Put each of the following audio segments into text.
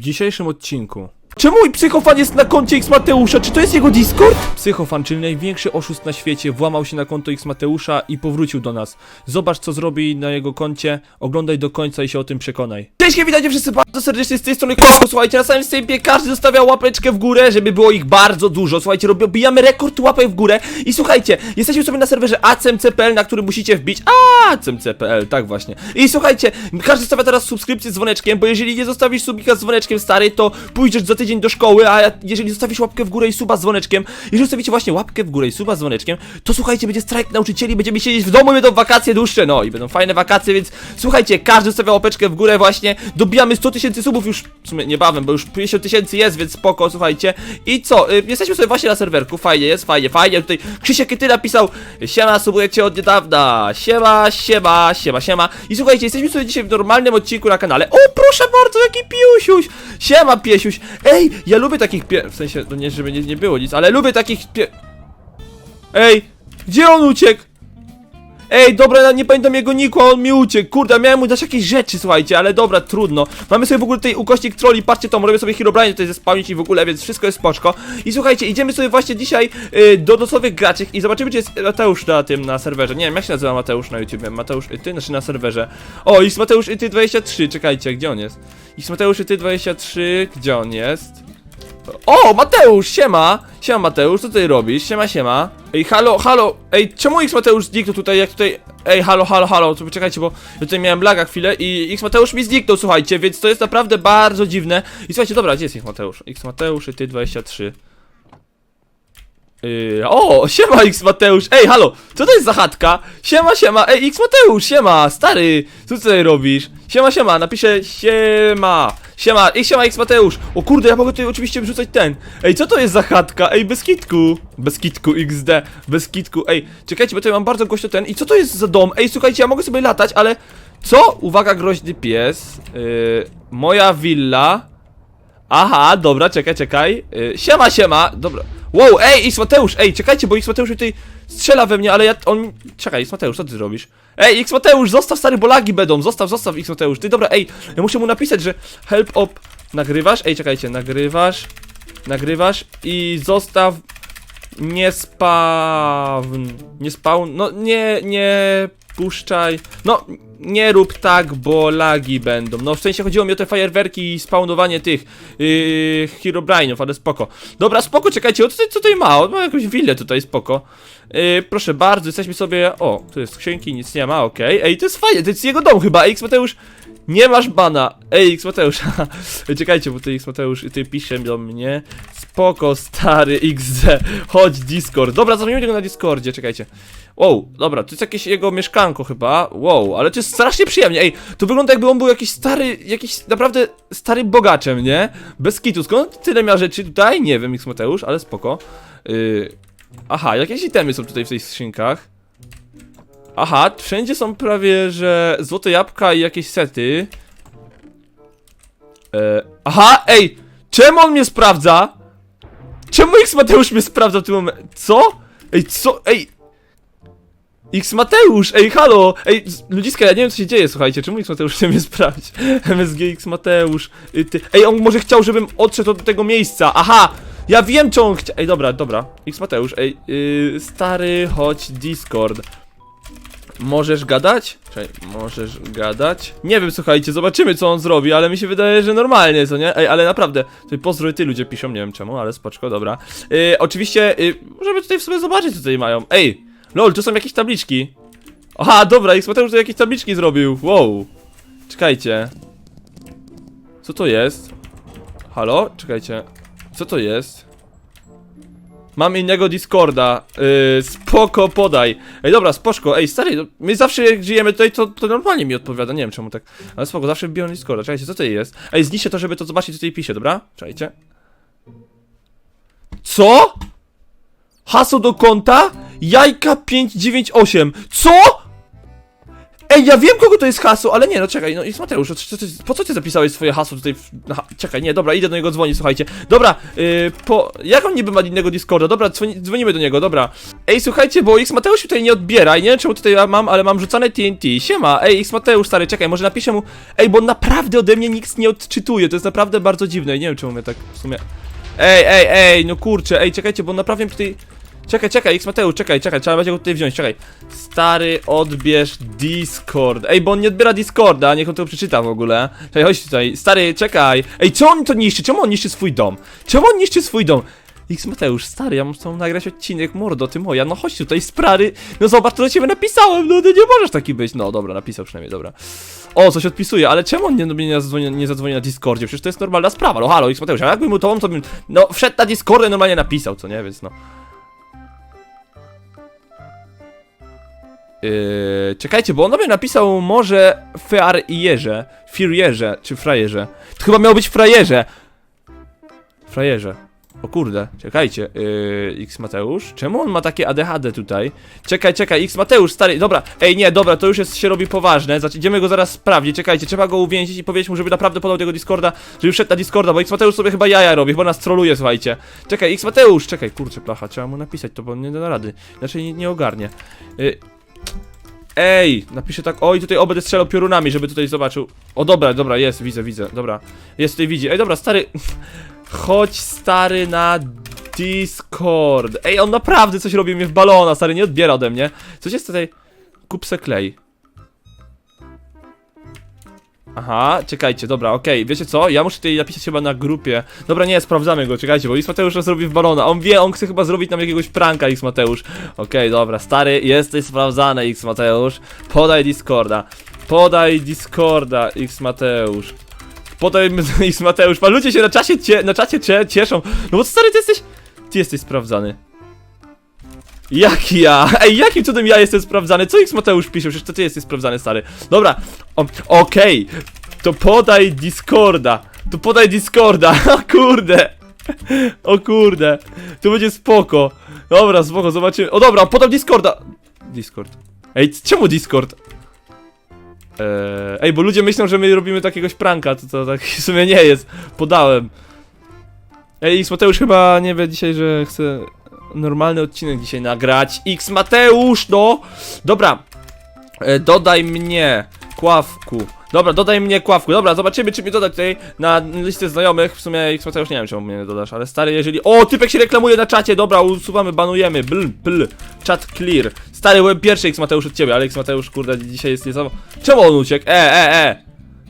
W dzisiejszym odcinku. Czemu mój psychofan jest na koncie X Mateusza? Czy to jest jego Discord? Psychofan, czyli największy oszust na świecie, włamał się na konto X Mateusza i powrócił do nas. Zobacz, co zrobi na jego koncie, oglądaj do końca i się o tym przekonaj. Cześć, witajcie wszyscy bardzo serdecznie z tej strony Kłamał. Słuchajcie, na samym wstępie każdy zostawia łapeczkę w górę, żeby było ich bardzo dużo. Słuchajcie, robimy rekord łapek w górę i słuchajcie, jesteśmy sobie na serwerze acmc.pl, na który musicie wbić acmc.pl, tak właśnie. I słuchajcie, każdy zostawia teraz subskrypcję z dzwoneczkiem, bo jeżeli nie zostawisz subika z dzwoneczkiem stary, to pójdziesz za tydzień do szkoły, a jeżeli zostawisz łapkę w górę i suba z dzwoneczkiem, jeżeli zostawicie właśnie łapkę w górę i suba z dzwoneczkiem, to słuchajcie, będzie strajk nauczycieli, będziemy siedzieć w domu będą wakacje dłuższe, no i będą fajne wakacje, więc słuchajcie, każdy zostawia łapeczkę w górę właśnie, dobijamy 100 tysięcy subów już, w sumie niebawem, bo już 50 tysięcy jest, więc spoko, słuchajcie. I co, y, jesteśmy sobie właśnie na serwerku, fajnie jest, fajnie, fajnie, tutaj Krzysiek Kyty napisał, siema, subuję cię od niedawna, siema, siema, siema, siema. I słuchajcie, jesteśmy sobie dzisiaj w normalnym odcinku na kanale, o proszę bardzo, jaki piusiuś, siema piesiuś, ej, ja lubię takich pie... w sensie, no nie, żeby nie, nie było nic, ale lubię takich pie... Ej, gdzie on uciekł? Ej, dobra, nie pamiętam jego niku, a on mi uciekł. Kurde, miałem mu dać jakieś rzeczy, słuchajcie, ale dobra, trudno. Mamy sobie w ogóle tutaj ukośnik troli, patrzcie to, robię sobie Herobrine tutaj zespawnić i w ogóle, więc wszystko jest spoczko. I słuchajcie, idziemy sobie właśnie dzisiaj y, do nocowych graczek i zobaczymy, czy jest Mateusz na tym, na serwerze. Nie wiem, jak się nazywa Mateusz na YouTubie. Mateusz Ty, znaczy na serwerze. O, X Mateusz Ty 23, czekajcie, gdzie on jest? X Mateusz Ty 23, gdzie on jest? O, Mateusz, siema! Siema Mateusz, co tutaj robisz? Siema, siema. Ej, halo, halo, ej, czemu X Mateusz zniknął tutaj, jak tutaj... Ej, halo, halo, halo, poczekajcie, bo tutaj miałem laga chwilę i X Mateusz mi zniknął, słuchajcie, więc to jest naprawdę bardzo dziwne. I słuchajcie, dobra, gdzie jest X Mateusz? X Mateusz ty 23. Yy, o, siema X Mateusz, ej, halo, co to jest za chatka? Siema, siema, ej, X Mateusz, siema, stary, co tutaj robisz? Siema, siema, napiszę siema, siema, ej, siema X Mateusz, o kurde, ja mogę tutaj oczywiście wrzucać ten, ej, co to jest za chatka, ej, bez kitku, bez kitku XD, bez kitku, ej, czekajcie, bo tutaj mam bardzo głośno ten, i co to jest za dom, ej, słuchajcie, ja mogę sobie latać, ale, co? Uwaga, groźny pies, yy, moja willa, Aha, dobra, czekaj, czekaj. Yy, siema, siema, dobra. Wow, ej, X Mateusz, ej, czekajcie, bo X Mateusz tutaj strzela we mnie, ale ja, on... Czekaj, X Mateusz, co ty zrobisz? Ej, X Mateusz, zostaw stary, bo lagi będą, zostaw, zostaw X Mateusz, ty, dobra, ej, ja muszę mu napisać, że help op... Nagrywasz? Ej, czekajcie, nagrywasz, nagrywasz i zostaw... Nie spawn... Nie spawn... No, nie, nie puszczaj... No, nie rób tak, bo lagi będą. No w sensie chodziło mi o te fajerwerki i spawnowanie tych yy, Herobrine'ów, ale spoko. Dobra, spoko, czekajcie, o co tutaj ma? On ma jakąś willę tutaj, spoko. Yy, proszę bardzo, jesteśmy sobie... O, tu jest skrzynki, nic nie ma, okej. Ej, to jest fajnie, to jest jego dom chyba, X Mateusz... Nie masz bana! Ej, X Mateusz. Czekajcie, bo ty X Mateusz, ty pisze do mnie. Spoko, stary XZ, chodź Discord. Dobra, zamówimy go na Discordzie, czekajcie. Wow, dobra, to jest jakieś jego mieszkanko chyba. Wow, ale to jest strasznie przyjemnie. Ej, to wygląda jakby on był jakiś stary, jakiś naprawdę stary bogaczem, nie? Bez kitu. Skąd tyle miał rzeczy tutaj? Nie wiem, X Mateusz, ale spoko. Yy... Aha, jakieś itemy są tutaj w tych skrzynkach. Aha, wszędzie są prawie, że złote jabłka i jakieś sety. E, aha, ej! Czemu on mnie sprawdza? Czemu X Mateusz mnie sprawdza w tym momencie? Co? Ej, co? Ej! X Mateusz, ej, halo! Ej, ludziska, ja nie wiem co się dzieje, słuchajcie, czemu X Mateusz chce mnie sprawdzić? MSG X Mateusz, y. Ej, on może chciał, żebym odszedł od tego miejsca, aha! Ja wiem, co on. Ej, dobra, dobra, X Mateusz, ej, yy, stary, chodź Discord. Możesz gadać? Czekaj, możesz gadać? Nie wiem, słuchajcie, zobaczymy co on zrobi, ale mi się wydaje, że normalnie, co nie? Ej, ale naprawdę, tutaj pozdrowy ty ludzie piszą, nie wiem czemu, ale spoczko, dobra. Yy, oczywiście, yy, możemy tutaj w sobie zobaczyć, co tutaj mają. Ej, lol, tu są jakieś tabliczki. Aha, dobra, X Mateusz tutaj jakieś tabliczki zrobił, wow. Czekajcie. Co to jest? Halo? Czekajcie. Co to jest? Mam innego Discorda. Yy, spoko, podaj. Ej, dobra, spoczko. Ej, stary, no, my zawsze jak żyjemy tutaj, to, to normalnie mi odpowiada. Nie wiem czemu tak. Ale spoko, zawsze wbiłem Discorda. Czekajcie, co to jest? Ej, zniszczę to, żeby to zobaczyć, co tutaj pisze, dobra? Czekajcie. Co? Hasło do konta? Jajka 598. Co? Ej, ja wiem kogo to jest hasło, ale nie, no czekaj, no i Mateusz, po co ty zapisałeś swoje hasło tutaj? W... Aha, czekaj, nie, dobra, idę do niego dzwonić, słuchajcie. Dobra, yy, po... Jak on niby ma innego Discorda? Dobra, dzwoni, dzwonimy do niego, dobra. Ej, słuchajcie, bo X Mateusz tutaj nie odbiera i nie wiem czemu tutaj ja mam, ale mam rzucane TNT. Siema, ej, X Mateusz, stary, czekaj, może napiszę mu... Ej, bo naprawdę ode mnie nic nie odczytuje, to jest naprawdę bardzo dziwne i nie wiem czemu mnie tak w sumie... Ej, ej, ej, no kurczę, ej, czekajcie, bo naprawdę tutaj... Czekaj, czekaj, X Mateusz, czekaj, czekaj, trzeba będzie go tutaj wziąć, czekaj. Stary, odbierz Discord. Ej, bo on nie odbiera Discorda, niech on to przeczyta w ogóle. Czekaj, chodź tutaj, stary, czekaj. Ej, co on to niszczy? Czemu on niszczy swój dom? Czemu on niszczy swój dom? X Mateusz, stary, ja muszę nagrać odcinek, mordo, ty moja, no chodź tutaj, sprary. No zobacz, to do ciebie napisałem, no ty nie możesz taki być. No dobra, napisał przynajmniej, dobra. O, coś odpisuje, ale czemu on nie, nie, zadzwoni, nie zadzwoni na Discordzie? Przecież to jest normalna sprawa, no halo, X Mateusz, a jakbym mu to on, to bym, no, wszedł na Discordę, normalnie napisał, co nie, więc no. Yy, czekajcie, bo on na mnie napisał może Fearierze, Firierze, czy Frajerze. To chyba miało być Frajerze. Frajerze. O kurde, czekajcie, yy, X Mateusz, czemu on ma takie ADHD tutaj? Czekaj, czekaj, X Mateusz, stary, dobra, ej nie, dobra, to już jest, się robi poważne, znaczy, idziemy go zaraz sprawdzić, czekajcie, trzeba go uwięzić i powiedzieć mu, żeby naprawdę podał tego Discorda, żeby wszedł na Discorda, bo X Mateusz sobie chyba jaja robi, chyba nas troluje, słuchajcie. Czekaj, X Mateusz, czekaj, kurczę, placha, trzeba mu napisać to, bo on nie da rady, inaczej nie, nie ogarnie. Yy, Ej, napiszę tak, oj, tutaj o, będę strzelał piorunami, żeby tutaj zobaczył. O, dobra, dobra, jest, widzę, widzę, dobra. Jest tutaj, widzi. Ej, dobra, stary, chodź, stary, na Discord. Ej, on naprawdę coś robi mnie w balona, stary, nie odbiera ode mnie. Coś jest tutaj, kup se klej. Aha, czekajcie, dobra, okej, wiecie co? Ja muszę tutaj napisać chyba na grupie. Dobra, nie, sprawdzamy go, czekajcie, bo X Mateusz nas robi w balona. On wie, on chce chyba zrobić nam jakiegoś pranka, X Mateusz. Okej, dobra, stary, jesteś sprawdzany, X Mateusz. Podaj Discorda. Podaj Discorda, X Mateusz. Podaj X Mateusz. Pan ludzie się na czasie cie, na czacie cie, cieszą. No bo stary, ty jesteś. Ty jesteś sprawdzany. Jak ja? Ej, jakim cudem ja jestem sprawdzany? Co X Mateusz pisze? Przecież to ty jesteś sprawdzany, stary. Dobra, okej. To podaj Discorda. To podaj Discorda. O kurde. O kurde. To będzie spoko. Dobra, spoko, zobaczymy. O dobra, podam Discorda. Discord. Ej, czemu Discord? Eee, ej, bo ludzie myślą, że my robimy takiegoś pranka, to, to tak w sumie nie jest. Podałem. Ej, X Mateusz chyba nie wie dzisiaj, że chce normalny odcinek dzisiaj nagrać. X Mateusz, no! Dobra. E, dodaj mnie, Kławku. Dobra, dodaj mnie, Kławku. Dobra, zobaczymy, czy mnie dodać tutaj na listę znajomych. W sumie X Mateusz nie wiem, czemu mnie nie dodasz, ale stary, jeżeli... O, typek się reklamuje na czacie, dobra, usuwamy, banujemy. Bl, bl. Chat clear. Stary, byłem pierwszy X Mateusz od ciebie, ale X Mateusz, kurde, dzisiaj jest niesamowity. Czemu on uciekł? E, e, e.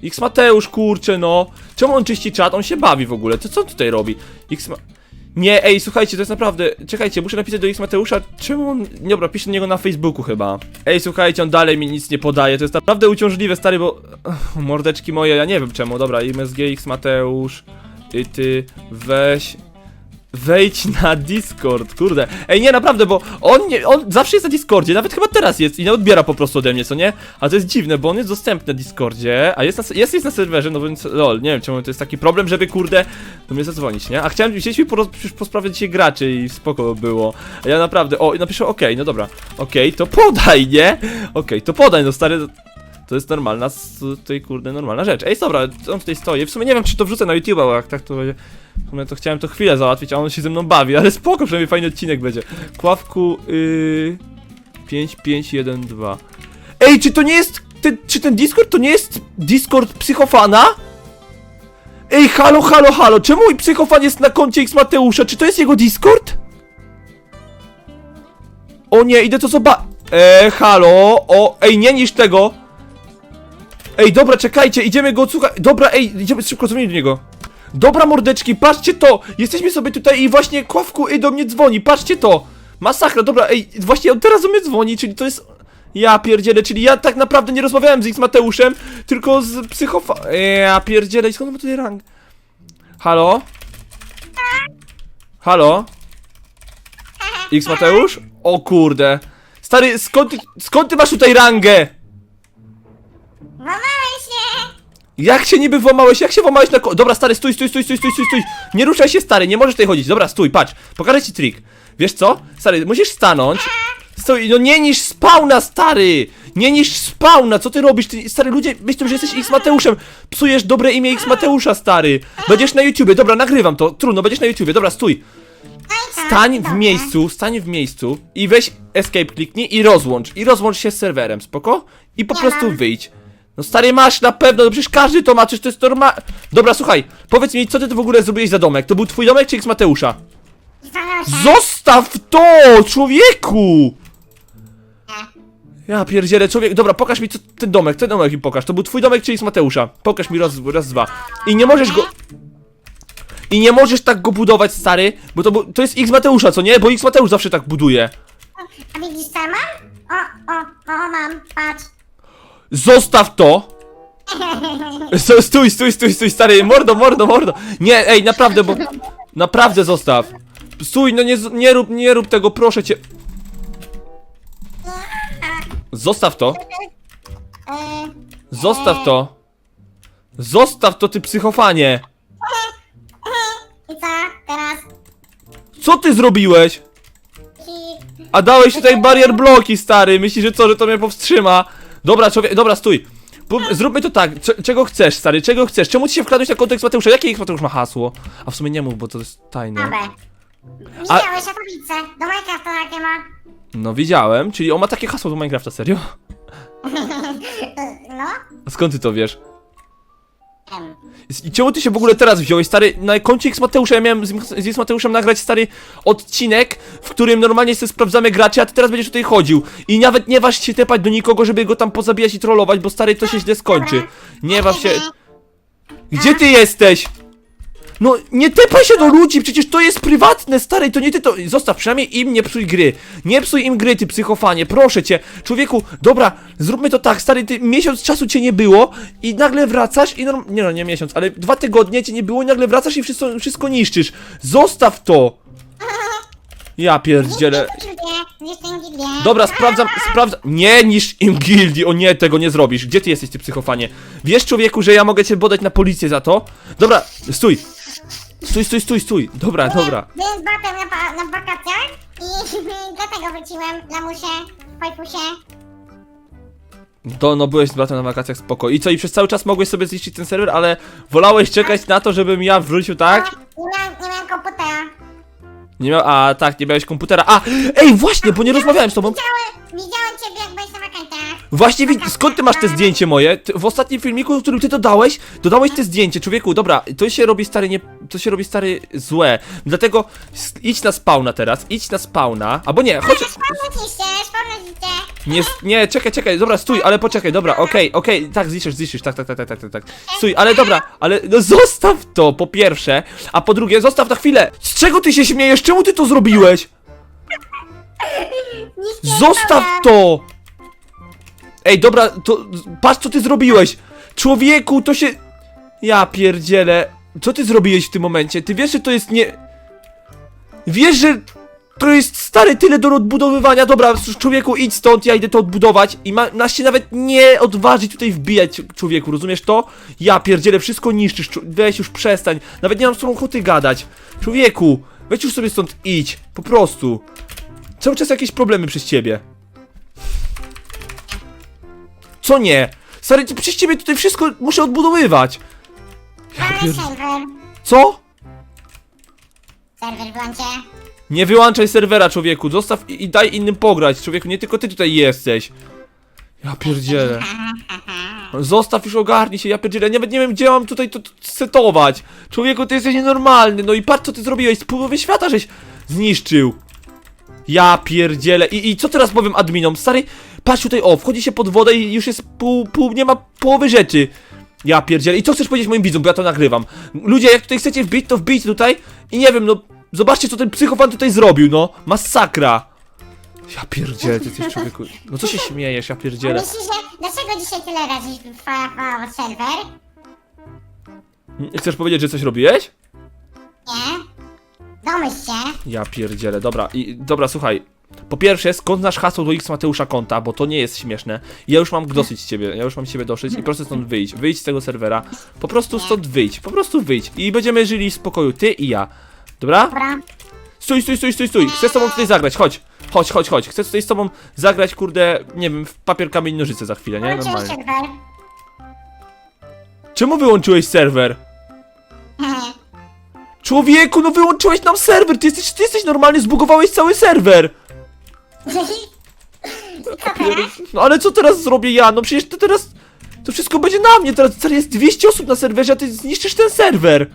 X Mateusz, kurczę, no. Czemu on czyści czat? On się bawi w ogóle. To co on tutaj robi? X Ma... Nie, ej, słuchajcie, to jest naprawdę. Czekajcie, muszę napisać do X Mateusza. Czemu on. Dobra, piszę do niego na Facebooku chyba. Ej, słuchajcie, on dalej mi nic nie podaje. To jest naprawdę uciążliwe, stary, bo. Mordeczki moje, ja nie wiem czemu. Dobra, MSG X Mateusz. I ty weź. Wejdź na Discord, kurde. Ej, nie, naprawdę, bo on nie, on zawsze jest na Discordzie, nawet chyba teraz jest i nie odbiera po prostu ode mnie, co nie? A to jest dziwne, bo on jest dostępny na Discordzie, a jest, na, jest, jest na serwerze, no więc, lol, nie wiem czemu to jest taki problem, żeby, kurde, do mnie zadzwonić, nie? A chciałem, chcieliśmy po, przecież posprawiać dzisiaj graczy i spoko było. A ja naprawdę, o, napiszę okej, no dobra, okej, to podaj, nie? Okej, to podaj, no stary, to jest normalna, tutaj kurde, normalna rzecz. Ej, dobra, on tutaj stoi. W sumie nie wiem, czy to wrzucę na YouTube, bo jak tak to będzie. W sumie to chciałem to chwilę załatwić, a on się ze mną bawi, ale spoko, przynajmniej fajny odcinek będzie. Kławku, yy... 5512. Ej, czy to nie jest. Czy ten Discord to nie jest Discord psychofana? Ej, halo, halo, halo, czemu mój psychofan jest na koncie X Mateusza? Czy to jest jego Discord? O nie, idę to zobaczyć. Eee, halo, o, ej, nie niż tego. Ej, dobra, czekajcie, idziemy go odsłuchać. Dobra, ej, idziemy szybko dzwonić do niego. Dobra, mordeczki, patrzcie to! Jesteśmy sobie tutaj i właśnie Kławku ej, do mnie dzwoni, patrzcie to! Masakra, dobra, ej, właśnie on teraz do mnie dzwoni, czyli to jest... Ja pierdzielę, czyli ja tak naprawdę nie rozmawiałem z X Mateuszem, tylko z psychofa... Ej, Ja pierdzielę, i skąd on ma tutaj rang? Halo? Halo? X Mateusz? O kurde. Stary, skąd skąd ty masz tutaj rangę? Jak się niby włamałeś? Jak się włamałeś na ko- Dobra, stary, stój, stój, stój, stój, stój, stój, stój. Nie ruszaj się, stary, nie możesz tutaj chodzić. Dobra, stój, patrz. Pokażę ci trik. Wiesz co? Stary, musisz stanąć. Stój, no nie niż spawna, stary! Nie niż spawna, co ty robisz? Ty, stary, ludzie myślą, że jesteś X Mateuszem. Psujesz dobre imię X Mateusza, stary. Będziesz na YouTubie, dobra, nagrywam to. Trudno, będziesz na YouTubie, dobra, stój. Stań w miejscu, stań w miejscu i weź escape kliknij i rozłącz. I rozłącz się z serwerem, spoko? I po prostu wyjdź. No stary, masz na pewno, no przecież każdy to ma, przecież to jest normalne. Dobra, słuchaj, powiedz mi, co ty w ogóle zrobiłeś za domek? To był twój domek czy X Mateusza? Zostaw to, człowieku! Ja pierdzielę, człowiek. Dobra, pokaż mi co, ten domek, ten domek mi pokaż. To był twój domek czy X Mateusza? Pokaż mi raz, raz, dwa. I nie możesz go. I nie możesz tak go budować, stary, bo to, to jest X Mateusza, co nie? Bo X Mateusz zawsze tak buduje. A widzisz co mam? O, o, o, mam, patrz. Zostaw to! Stój, stój, stój, stój, stary, mordo, mordo, mordo. Nie, ej, naprawdę, bo. Naprawdę zostaw. Stój, no nie, nie rób, nie rób tego, proszę cię. Zostaw to. Zostaw to. Zostaw to, ty psychofanie. I co teraz? Co ty zrobiłeś? A dałeś tutaj barier bloki, stary. Myślisz, że co, że to mnie powstrzyma? Dobra, człowiek, dobra, stój. Zróbmy to tak. Cze- czego chcesz, stary? Czego chcesz? Czemu ci się wkradłeś na kontekst Mateusza? Jakie ich Mateusz ma hasło? A w sumie nie mów, bo to jest tajne. Dobra. Widziałeś tablicę? Do Minecrafta jakie ma? No widziałem, czyli on ma takie hasło do Minecrafta, serio? No. A skąd ty to wiesz? I czemu ty się w ogóle teraz wziąłeś, stary? Na koncie X Mateusza ja miałem z, z Mateuszem nagrać, stary, odcinek, w którym normalnie sobie sprawdzamy graczy, a ty teraz będziesz tutaj chodził. I nawet nie waż się tepać do nikogo, żeby go tam pozabijać i trollować, bo stary, to się źle skończy. Nie waż się... Gdzie ty jesteś? No, nie tepaj się do ludzi, przecież to jest prywatne, stary, to nie ty to... Zostaw, przynajmniej im nie psuj gry. Nie psuj im gry, ty psychofanie, proszę cię. Człowieku, dobra, zróbmy to tak, stary, ty miesiąc czasu cię nie było i nagle wracasz i norm... Nie no, nie miesiąc, ale dwa tygodnie cię nie było i nagle wracasz i wszystko, wszystko niszczysz. Zostaw to! Ja pierdzielę. Dobra, sprawdzam, sprawdzam. Nie niż im gildii, o nie, tego nie zrobisz. Gdzie ty jesteś, ty psychofanie? Wiesz, człowieku, że ja mogę cię podać na policję za to? Dobra, stój. Stój, stój, stój, stój. Dobra, dobra. Byłem z bratem na, pa- na wakacjach i dlatego wróciłem, lamusie, fajfusie. To no byłeś z bratem na wakacjach spoko. I co, i przez cały czas mogłeś sobie zniszczyć ten serwer, ale wolałeś czekać na to, żebym ja wrócił, tak? Nie miałem, nie miałem komputera. Nie miał, a tak, nie miałeś komputera. A, ej, właśnie, bo nie rozmawiałem z tobą. Widziałem, widziałem ciebie jak byłeś na wakacjach. Właśnie, wi- skąd ty masz te zdjęcie moje? Ty, w ostatnim filmiku, w którym ty dodałeś, dodałeś te zdjęcie, człowieku, dobra, to się robi stary nie, to się robi stary złe. Dlatego s- idź na spawna teraz, idź na spawna, albo nie, chodź, nie, nie, czekaj, czekaj, dobra, stój, ale poczekaj, dobra, okej, okej, tak, zniszczysz, zniszczysz, tak, tak, tak, tak, tak, tak, tak, stój, ale dobra, ale no zostaw to, po pierwsze, a po drugie, zostaw na chwilę, z czego ty się śmiejesz, czemu ty to zrobiłeś? Nic nie Zostaw to! Ej, dobra, to patrz co ty zrobiłeś! Człowieku, to się... Ja pierdzielę. Co ty zrobiłeś w tym momencie? Ty wiesz, że to jest nie... Wiesz, że to jest stary tyle do odbudowywania. Dobra, człowieku, idź stąd, ja idę to odbudować i ma, nas się nawet nie odważyć tutaj wbijać, człowieku, rozumiesz to? Ja pierdzielę, wszystko niszczysz, weź już przestań. Nawet nie mam z tobą ochoty gadać. Człowieku, weź już sobie stąd idź, po prostu. Cały czas jakieś problemy przez ciebie. Co nie? Stary, ty- przez ciebie tutaj wszystko muszę odbudowywać. Ja Ale pier... serwer. Co? Serwer włączę. Nie wyłączaj serwera, człowieku. Zostaw i, i daj innym pograć, człowieku. Nie tylko ty tutaj jesteś. Ja pierdzielę. Zostaw już ogarnij się, ja pierdzielę. Nawet nie wiem, gdzie mam tutaj to, to setować. Człowieku, ty jesteś nienormalny. No i patrz, co ty zrobiłeś. Z połowy świata żeś zniszczył. Ja pierdzielę. I, I co teraz powiem adminom? Stary, patrz tutaj, o, wchodzi się pod wodę i już jest pół, pół, nie ma połowy rzeczy. Ja pierdzielę. I co chcesz powiedzieć moim widzom, bo ja to nagrywam? Ludzie, jak tutaj chcecie wbić, to wbijcie tutaj i nie wiem, no, zobaczcie, co ten psychofan tutaj zrobił, no. Masakra. Ja pierdzielę, ty jesteś człowieku. No co się śmiejesz, ja pierdzielę. Myślisz, że dlaczego dzisiaj tyle razy fajował serwer? Chcesz powiedzieć, że coś robiłeś? Nie? Domyśl się. Ja pierdzielę, dobra, i dobra, słuchaj. Po pierwsze, skąd znasz hasło do X Mateusza konta, bo to nie jest śmieszne. Ja już mam dosyć ciebie, ja już mam ciebie dosyć i proszę stąd wyjść. Wyjdź z tego serwera. Po prostu stąd wyjdź, po prostu wyjdź. I będziemy żyli w spokoju, ty i ja. Dobra? Dobra. Stój, stój, stój, stój, stój. Chcę z tobą tutaj zagrać, chodź. Chodź, chodź, chodź. Chcę tutaj z tobą zagrać, kurde, nie wiem, w papier, kamień, nożyce za chwilę, nie? Normalnie. Czemu wyłączyłeś serwer? Człowieku, no wyłączyłeś nam serwer! Ty jesteś, ty jesteś normalny, zbugowałeś cały serwer! No ale co teraz zrobię ja? No przecież to teraz... To wszystko będzie na mnie, teraz jest 200 osób na serwerze, a ty zniszczysz ten serwer!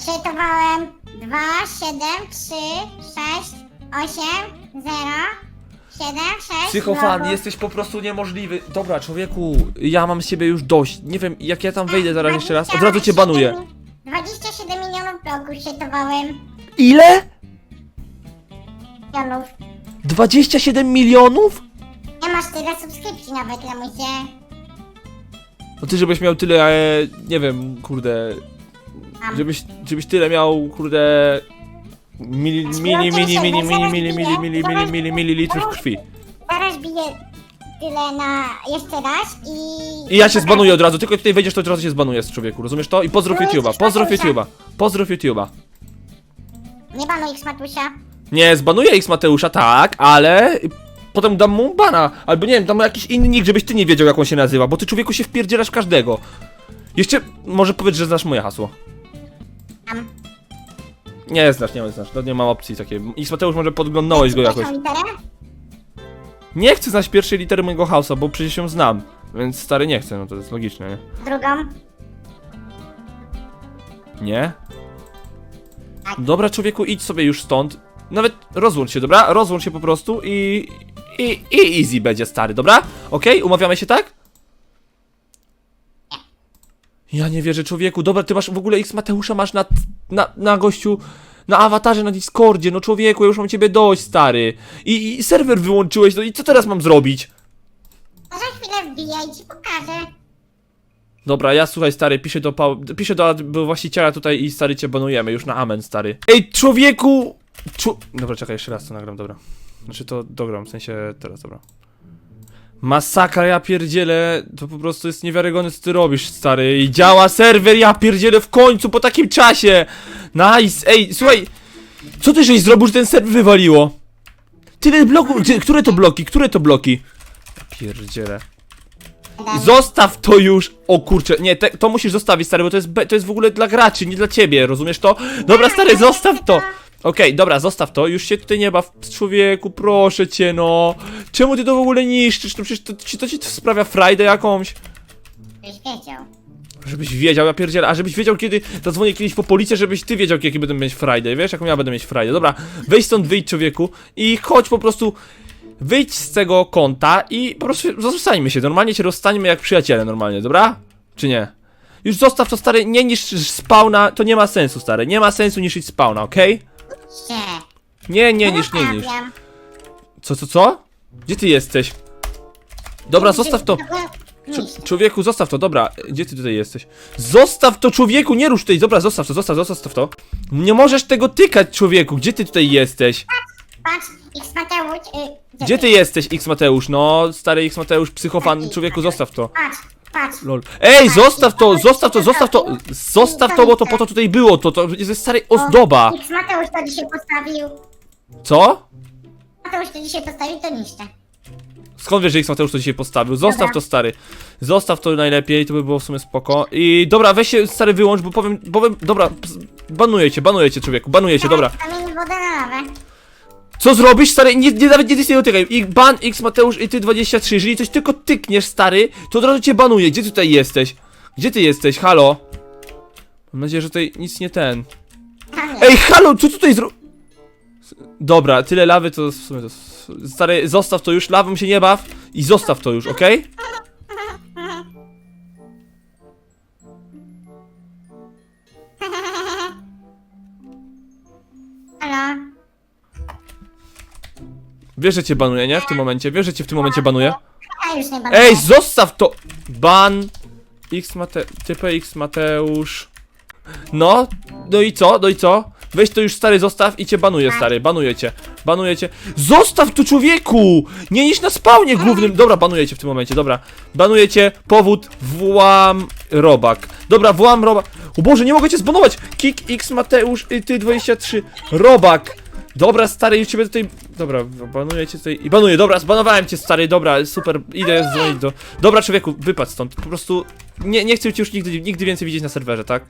Czytowałem 2, 7, 3, 6, 8, 0, 7, 6. Psychofan, jesteś po prostu niemożliwy. Dobra, człowieku, ja mam z siebie już dość. Nie wiem, jak ja tam wejdę zaraz jeszcze raz, od razu cię banuję. 27 milionów blogów czytowałem. Ile? Milionów. 27 milionów? Nie masz tyle subskrypcji nawet, lamusie. No ty, żebyś miał tyle, e, nie wiem, kurde... Mam. Żebyś, żebyś tyle miał, kurde... Mili, mini, mini, mini, mini, mini, mini, mini, mini, mini, mililitrów krwi. Zaraz biję tyle na jeszcze raz i... I ja się zbanuję od razu, tylko tutaj wejdziesz, to od razu się zbanuję z człowieku, rozumiesz to? I pozdrów YouTube'a, pozdrów. YouTube'a, pozdrów YouTube'a. Nie banuj X Matusia. Nie, zbanuję X Mateusza, tak, ale potem dam mu bana. Albo nie wiem, dam mu jakiś inny nick, żebyś ty nie wiedział jak on się nazywa, bo ty człowieku się wpierdzielasz w każdego. Jeszcze, może powiedz, że znasz moje hasło. Tam. Nie znasz, nie znasz, no nie mam opcji takiej. X Mateusz może podglądnąłeś go jakoś. Nie chcę znać pierwszej litery mojego hausa, bo przecież ją znam. Więc stary nie chcę, no to jest logiczne, nie? Drugą? Nie? Tak. Dobra, człowieku, idź sobie już stąd. Nawet rozłącz się, dobra? Rozłącz się po prostu i... I, i easy będzie, stary, dobra? Okej? Umawiamy się tak? Ja nie wierzę, człowieku. Dobra, ty masz w ogóle X Mateusza masz na, na, na gościu... Na awatarze na Discordzie, no człowieku, ja już mam ciebie dość, stary. I, I serwer wyłączyłeś, no i co teraz mam zrobić? Za chwilę wbiję i ci pokażę. Dobra, ja słuchaj stary, piszę do, piszę do, do właściciela tutaj i stary cię banujemy, już na amen stary. Ej, człowieku! Czu... Dobra, czekaj, jeszcze raz to nagram, dobra. Znaczy to dogram, w sensie teraz, dobra. Masakra, ja pierdzielę, to po prostu jest niewiarygodne co ty robisz, stary. I działa serwer, ja pierdzielę w końcu, po takim czasie! Nice, ej, słuchaj, co ty żeś zrobił, że ten serwer wywaliło? Tyle bloków, gdzie- które to bloki, które to bloki? Pierdzielę. Zostaw to już! O kurczę, nie, te, to musisz zostawić, stary, bo to jest, to jest w ogóle dla graczy, nie dla ciebie, rozumiesz to? Dobra, stary, zostaw to! Okej, dobra, zostaw to, już się tutaj nie baw, człowieku, proszę cię, no. Czemu ty to w ogóle niszczysz? No przecież to, ci- to ci sprawia frajdę jakąś. Żebyś wiedział. Żebyś wiedział, ja pierdzielę, a żebyś wiedział kiedy, zadzwonię kiedyś po policję, żebyś ty wiedział jaki będę mieć frajdę, wiesz, jaką ja będę mieć frajdę. Dobra, wejdź stąd, wyjdź człowieku i chodź po prostu, wyjdź z tego konta i po prostu zostańmy się, normalnie się rozstańmy jak przyjaciele normalnie, dobra? Czy nie? Już zostaw to stary, nie niszcz spawna, to nie ma sensu stary, nie ma sensu niszczyć spawna, okej? Nie. Nie, nie niszcz, nie. Naprawiam. Co, co, co? Gdzie ty jesteś? Dobra, zostaw to. Człowieku, zostaw to, dobra, gdzie ty tutaj jesteś? Zostaw to, człowieku, nie rusz tutaj, dobra, zostaw to, zostaw, zostaw to. Nie możesz tego tykać, człowieku, gdzie ty tutaj jesteś? Patrz, X Mateusz. Y, Gdzie ty jesteś, X Mateusz? No, stary X Mateusz, psychofan, człowieku, zostaw to. Patrz, patrz. Lol. Ej, zostaw to, zostaw to, zostaw to, zostaw to, bo to po to tutaj było, to, to jest stary ozdoba. X Mateusz to dzisiaj postawił. Co? Mateusz to dzisiaj postawił, to niszczę. Skąd wiesz, że X Mateusz to dzisiaj postawił? Zostaw Dobra. to, stary. Zostaw to najlepiej, to by było w sumie spoko. I dobra, weź się, stary, wyłącz, bo powiem, powiem, dobra, ps- banuję cię, banuję cię, człowieku, banuję cię, dobra. Zamień wodę na lawę. Co zrobisz, stary? Nie, nie nawet nie ty się dotykaj. I ban X Mateusz i ty 23. Jeżeli coś tylko tykniesz, stary, to od razu cię banuję. Gdzie tutaj jesteś? Gdzie ty jesteś? Halo? Mam nadzieję, że tutaj nic nie ten. Ej, halo, co tutaj zro... Dobra, tyle lawy to w sumie to... Stary, zostaw to już, lawą się nie baw i zostaw to już, okej? Halo? Wiesz, że cię banuję, nie? W tym momencie, wiesz, że cię w tym momencie banuję? A już nie banuję. Ej, zostaw to! Ban... X Mate... Typę X Mateusz... No, no i co, no i co? Weź to już stary, zostaw i cię banuję, stary, banuję cię, banuję cię. Zostaw to człowieku! Nie niż na spawnie głównym. Dobra, banuję cię w tym momencie, dobra. Banuję cię, powód, włam robak. Dobra, włam robak. O Boże, nie mogę cię zbanować! Kik X Mateusz, y, ty 23. Robak. Dobra, stary, już ciebie tutaj... Dobra, banuję cię tutaj... I banuję, dobra, zbanowałem cię, stary, dobra, super, idę dzwonić do... Dobra, człowieku, wypadł stąd, po prostu... Nie, nie chcę cię już nigdy, nigdy więcej widzieć na serwerze, tak?